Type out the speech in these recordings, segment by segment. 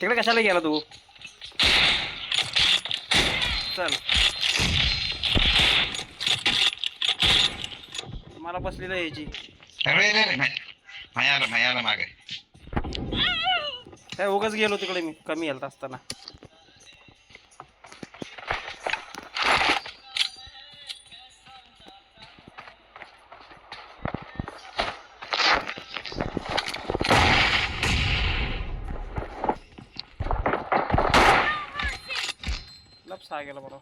तिकडे कशाला गेला तू? चल. मला बसलेलं यायची काय उगाच गेलो तिकडे मी. कमी हेल्थ असताना. बरोबर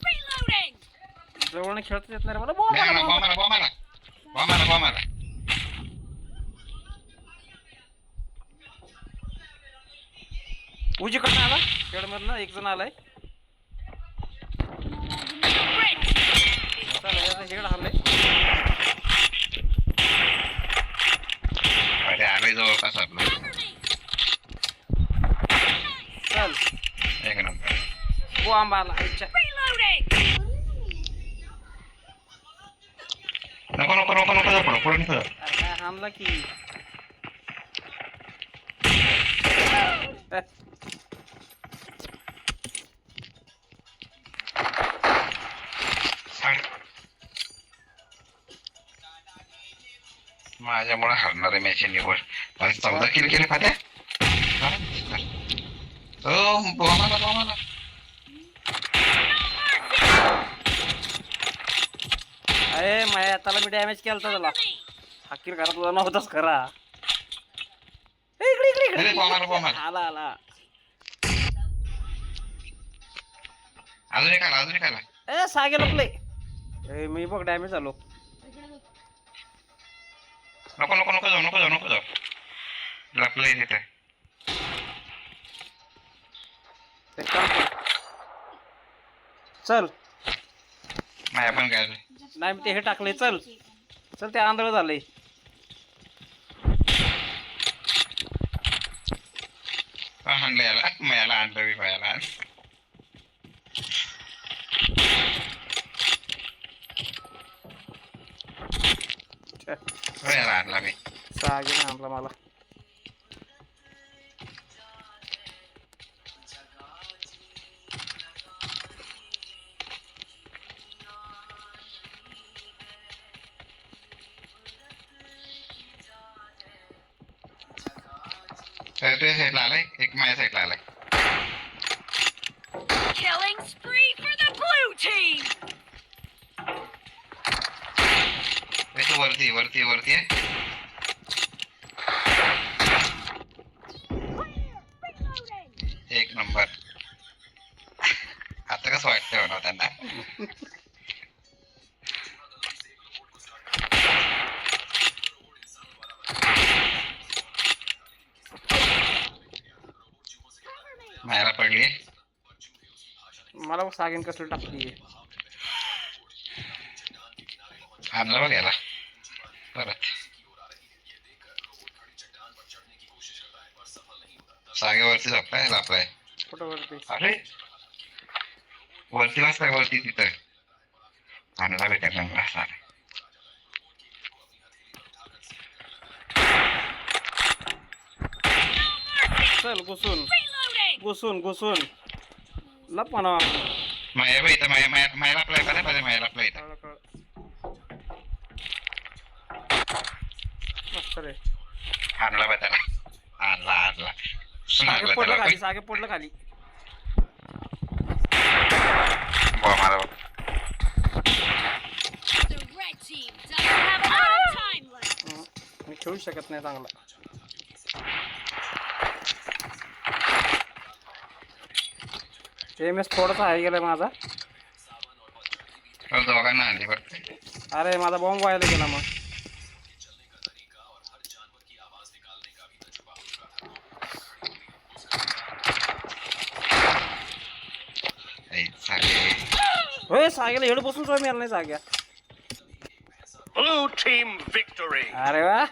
Reloading! जवळ खेळता येत नाही रे मला बॉम्ब आला बॉम्ब आला उजीकडनं खेळमधनं एक जण आलाय चला याचा अरे आलोय जवळपास आपलं चल एक नंबर बॉम्ब आला अच्छा Reloading! नको नको नको नको जाऊ पुढं पुढं नको जाऊ. अरे काय हाणला की Eh, सांग माझ्यामुळे हरणारे मॅच निवड मला चौदा किल केले फात्या हो बॉम्बाला बॉम्बाला त्याला मी डॅमेज केला त्याला. हकीर करा तुझा नव्हताच खरा. इकडे इकडे आला आला. अजून एक आला अजून एक आला. ए सागे लपले. ए मी बघ डॅमेज आलो नको नको नको जाऊ नको जाऊ नको जाऊ. लपलंय तिथे. चल. माया पण काय नाही मी ते हे टाकले चल. चल ते आंधळ झालंय. आणलं याला. मयाला आणलं मी मयाला मयाला आणला मी. सागे आणला मला. तुझ्या साईडला आलाय एक माझ्या साईडला आलाय Killing spree for the blue team! तू वरती वरती वरती आहे. एक नंबर. आता कसं वाटतंय म्हणा त्यांना? मायाला पडली. मला सागेन कसलं टाकली आणलं बघ याला. परत. जागेवरती झोपलाय लापलाय कुठं वरती? अरे. वरती वाजताय वरती तिथं. आणला भेटेल मला असणार चल घुसून. Reloading! घुसून घुसून लप म्हणा माया बाई इथं माया माया मायाला अप्लाय करा पाहिजे मायाला अप्लाय इथं मस्त रे आणला बा त्याला आणला आणला सागे आणला पडलं त्याला खाली सागे पडलं खाली बुवा मारा बघ. The red team doesn't have a lot of time left. मी खेळू शकत नाही चांगला एम एस थोडासा आहे गेलाय माझा दोघांना आणली बघ अरे माझा बॉम्ब व्हायला गेला मग. होय सागेला हेड बसून सुद्धा मिळाला नाही साग्या Blue team victory. अरे वा